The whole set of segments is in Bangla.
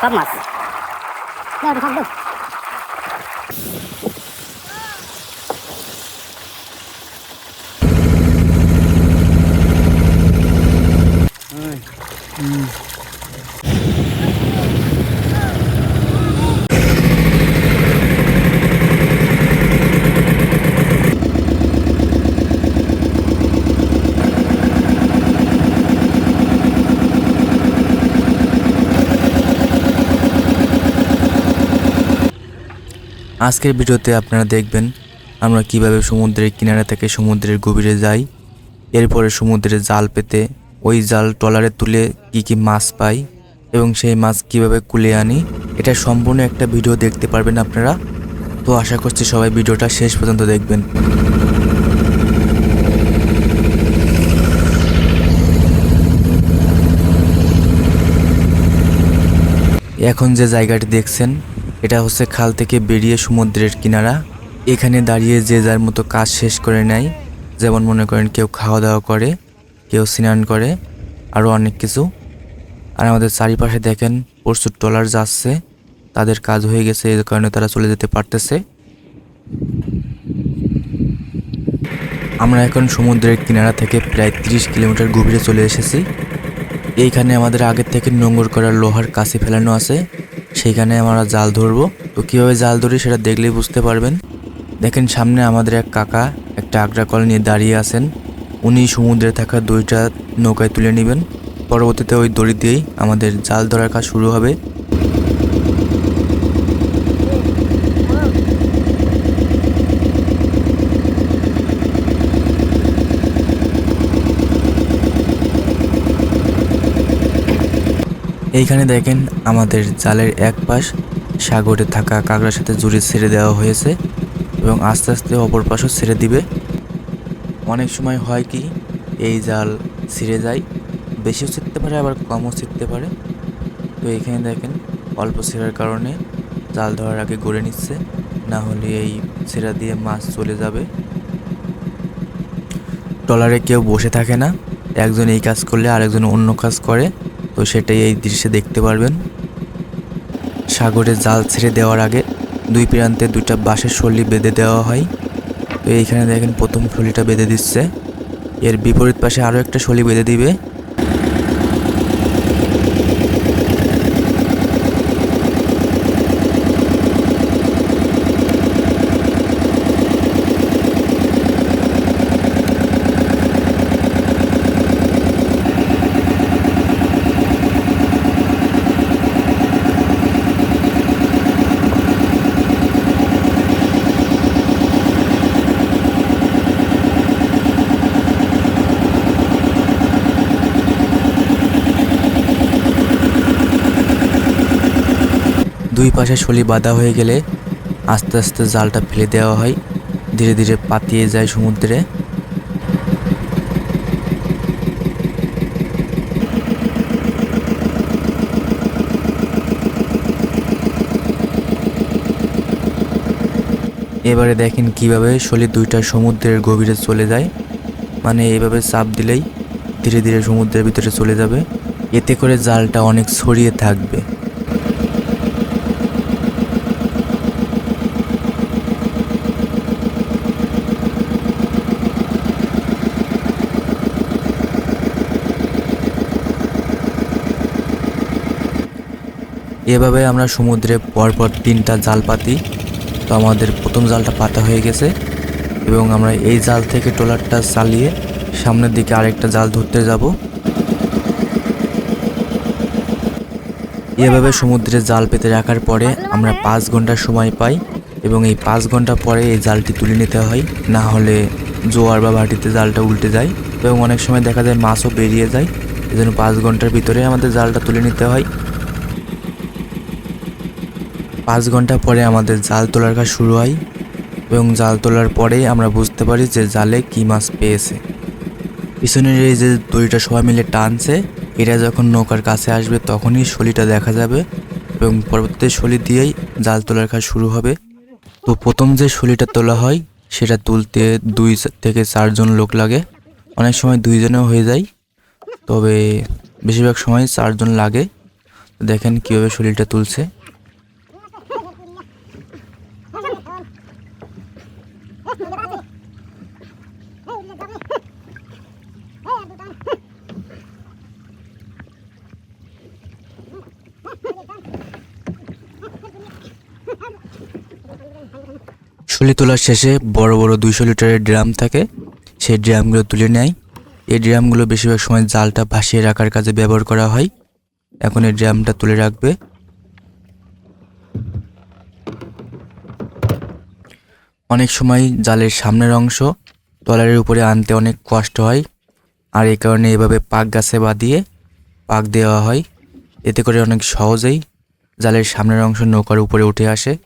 সব মাছ না আজকের ভিডিওতে আপনারা দেখবেন আমরা কীভাবে সমুদ্রের কিনারা থেকে সমুদ্রের গভীরে যাই, এরপরে সমুদ্রে জাল পেতে, ওই জাল ট্রলারে তুলে কি কি মাছ পাই এবং সেই মাছ কীভাবে কুলে আনি, এটা সম্পূর্ণ একটা ভিডিও দেখতে পারবেন আপনারা। তো আশা করছি সবাই ভিডিওটা শেষ পর্যন্ত দেখবেন। এখন যে জায়গাটি দেখছেন এটা হচ্ছে খাল থেকে বেরিয়ে সমুদ্রের কিনারা। এখানে দাঁড়িয়ে যে যার মতো কাজ শেষ করে নেয়, যেমন মনে করেন কেউ খাওয়া দাওয়া করে, কেউ স্নান করে আরও অনেক কিছু। আর আমাদের চারিপাশে দেখেন প্রচুর ট্রলার যাচ্ছে, তাদের কাজ হয়ে গেছে, এই কারণে তারা চলে যেতে পারতেছে। আমরা এখন সমুদ্রের কিনারা থেকে প্রায় তিরিশ কিলোমিটার গভীরে চলে এসেছি। এইখানে আমাদের আগের থেকে নোংর করা লোহার কাছে ফেলানো আছে। সেইখানে আমরা জাল ধরবো। তো কীভাবে জাল ধরি সেটা দেখলেই বুঝতে পারবেন। দেখেন সামনে আমাদের এক কাকা, একটা আগ্রা কল নিয়ে দাঁড়িয়ে আছেন। উনি সমুদ্রে থাকা দড়িটা নৌকায় তুলে নেবেন। পরবর্তীতে ওই দড়ি দিয়েই আমাদের জাল ধরার কাজ শুরু হবে। এইখানে দেখেন আমাদের জালের এক পাশ সাগরে থাকা কাঁকড়ার সাথে জুড়ে ছেড়ে দেওয়া হয়েছে এবং আস্তে আস্তে অপর পাশও ছেড়ে দিবে। অনেক সময় হয় কি, এই জাল ছিঁড়ে যায়, বেশিও ছিঁড়তে পারে, আবার কমও ছিঁড়তে পারে। তো এখানে দেখেন অল্প ছেঁড়ার কারণে জাল ধরার আগে গড়ে নিচ্ছে, না হলে এই ছেঁড়া দিয়ে মাছ চলে যাবে। ট্রলারে কেউ বসে থাকে না, একজন এই কাজ করলে আরেকজন অন্য কাজ করে। তো সেটাই এই দৃশ্যে দেখতে পারবেন। সাগরে জাল ছেড়ে দেওয়ার আগে দুই প্রান্তে দুটা বাঁশের শলি বেঁধে দেওয়া হয়। তো এইখানে দেখেন প্রথম শলিটা বেঁধে দিচ্ছে। এর বিপরীত পাশে আরও একটা শলি বেঁধে দিবে। দুই পাশে শলি বাঁধা হয়ে গেলে আস্তে আস্তে জালটা ফেলে দেওয়া হয়। ধীরে ধীরে পাতিয়ে যায় সমুদ্রে। এবারে দেখেন কীভাবে শলি দুইটা সমুদ্রের গভীরে চলে যায়। মানে এইভাবে চাপ দিলেই ধীরে ধীরে সমুদ্রের ভিতরে চলে যাবে। এতে করে জালটা অনেক ছড়িয়ে থাকবে। এভাবে আমরা সমুদ্রে পরপর তিনটা জাল পাতি, তো আমাদের প্রথম জালটা পাতা হয়ে গেছে এবং আমরা এই জাল থেকে ট্রলারটা চালিয়ে সামনের দিকে আরেকটা জাল ধরতে যাব। এভাবে সমুদ্রে জাল পেতে রাখার পরে আমরা পাঁচ ঘণ্টার সময় পাই এবং এই পাঁচ ঘণ্টা পরে এই জালটি তুলে নিতে হয়, না হলে জোয়ার বা ভাটিতে জালটা উল্টে যায় এবং অনেক সময় দেখা যায় মাছও বেরিয়ে যায়। এজন্য পাঁচ ঘণ্টার ভিতরে আমাদের জালটা তুলে নিতে হয়। পাঁচ ঘণ্টা পরে আমাদের জাল তোলার কাজ শুরু হয় এবং জাল তোলার পরেই আমরা বুঝতে পারি যে জালে কী মাছ পেয়েছে। পিছনের এই যে দড়িটা সবাই মিলে টানছে এটা যখন নৌকার কাছে আসবে তখনই শলিটা দেখা যাবে এবং পরবর্তী শলি দিয়েই জাল তোলার কাজ শুরু হবে। তো প্রথম যে শলিটা তোলা হয়, সেটা তুলতে দুই থেকে চারজন লোক লাগে। অনেক সময় দুইজনেও হয়ে যায়, তবে বেশিরভাগ সময় চারজন লাগে। দেখেন কীভাবে শরীরটা তুলছে। শুলি তোলার শেষে বড় বড় দুইশো লিটারের ড্রাম থাকে। সেই ড্রামগুলো তুলে নেয়। এই ড্রামগুলো বেশিরভাগ সময় জালটা ভাসিয়ে রাখার কাজে ব্যবহার করা হয়। এখন এই ড্রামটা তুলে রাখবে। অনেক সময় জালের সামনের অংশ তলারের উপরে আনতে অনেক কষ্ট হয়। আর এই কারণে এভাবে পাক গাছে বাঁধিয়ে পাক দেওয়া হয়। এতে করে অনেক সহজেই জালের সামনের অংশ নৌকার উপরে উঠে আসে।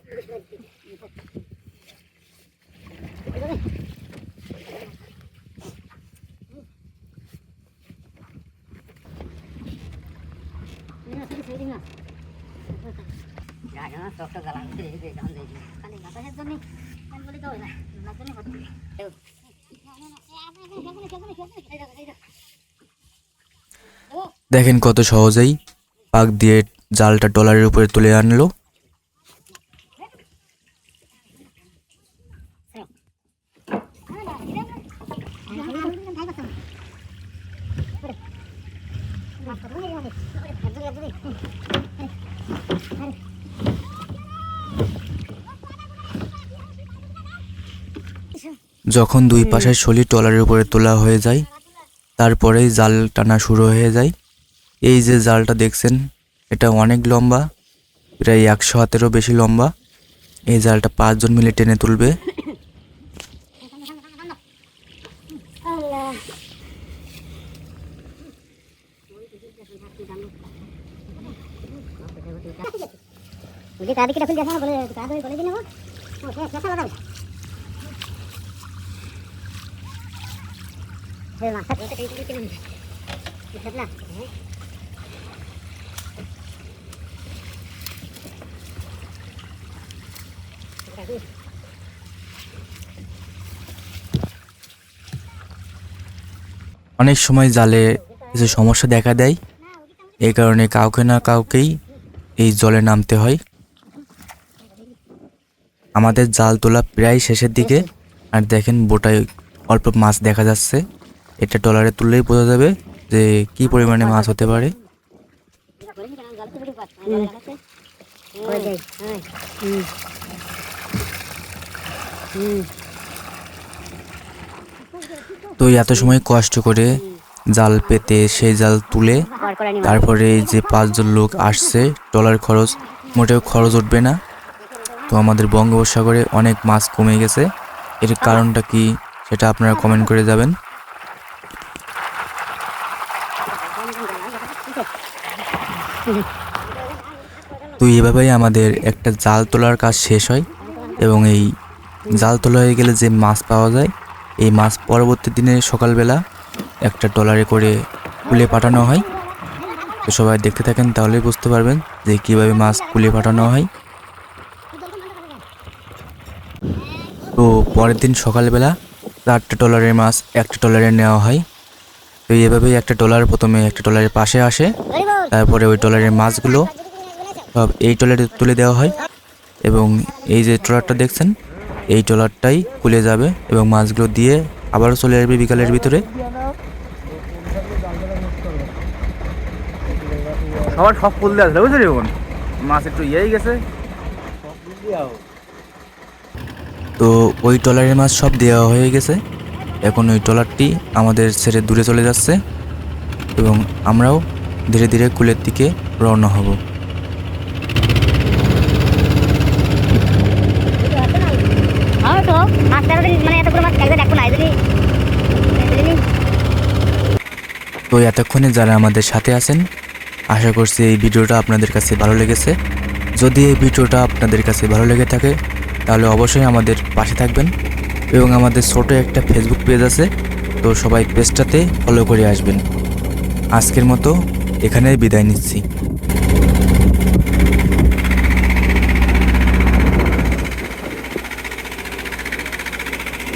দেখেন কত সহজেই পাক দিয়ে জালটা ডলারের উপরে তুলে আনলো। যখন দুই পাশের শলি টলারের উপরে তোলা হয়ে যায়, তারপরেই জাল টানা শুরু হয়ে যায়। এই যে জালটা দেখছেন, এটা অনেক লম্বা, প্রায় একশো হাতেরও বেশি লম্বা। এই জালটা পাঁচজন মিলে টেনে তুলবে। বলে তাড়াতাড়ি বলে দিন ও শেষ কথা বলা হে অনেক সময় জালে কিছু সমস্যা দেখা দেয়। এই কারণে কাউকে না কাউকেই এই জলে নামতে হয়। আমাদের জাল তোলা প্রায় শেষের দিকে। আর দেখেন বোটায় অল্প মাছ দেখা যাচ্ছে। এটা ট্রলারে তুললেই বোঝা যাবে যে কি পরিমাণে মাছ হতে পারে। তো এত সময় কষ্ট করে জাল পেতে সেই জাল তুলে তারপরে যে পাঁচজন লোক আসছে ট্রলার খরচ, মোটেও খরচ উঠবে না। তো আমাদের বঙ্গোপসাগরে অনেক মাছ কমে গেছে। এর কারণটা কি সেটা আপনারা কমেন্ট করে যাবেন। তো এভাবেই আমাদের একটা জাল তোলার কাজ শেষ হয় এবং এই জাল তোলা হয়ে গেলে যে মাছ পাওয়া যায়, এই মাছ পরবর্তী দিনে সকালবেলা একটা ট্রলারে করে কুলে পাঠানো হয়। তো সবাই দেখতে থাকেন, তাহলেই বুঝতে পারবেন যে কীভাবে মাছ কুলে পাঠানো হয়। তো পরের দিন সকালবেলা চারটে ট্রলারের মাছ, একটা ট্রলারে নেওয়া হয়। তো এভাবেই একটা ট্রলার প্রথমে একটা ট্রলারের পাশে আসে। তারপরে ওই ট্রলারের মাছগুলো সব এই ট্রলারে তুলে দেওয়া হয় এবং এই যে ট্রলারটা দেখছেন এই ট্রলারটাই খুলে যাবে এবং মাছগুলো দিয়ে আবারও চলে আসবে বিকালের ভিতরে। সবার সব ফুল দেওয়া আছে বুঝলি মাছ একটু ইয়েই গেছে। তো ওই ট্রলারের মাছ সব দেওয়া হয়ে গেছে। এখন ওই ট্রলারটি আমাদের ছেড়ে দূরে চলে যাচ্ছে এবং আমরাও ধীরে ধীরে কুলের দিকে রওনা হব। তো এতক্ষণে যারা আমাদের সাথে আছেন, আশা করছি এই ভিডিওটা আপনাদের কাছে ভালো লেগেছে। যদি এই ভিডিওটা আপনাদের কাছে ভালো লেগে থাকে, তাহলে অবশ্যই আমাদের পাশে থাকবেন। এবং আমাদের ছোট একটা ফেসবুক পেজ আছে, তো সবাই পেজটাতে ফলো করে আসবেন। আজকের মতো এখানেই বিদায় নিচ্ছি।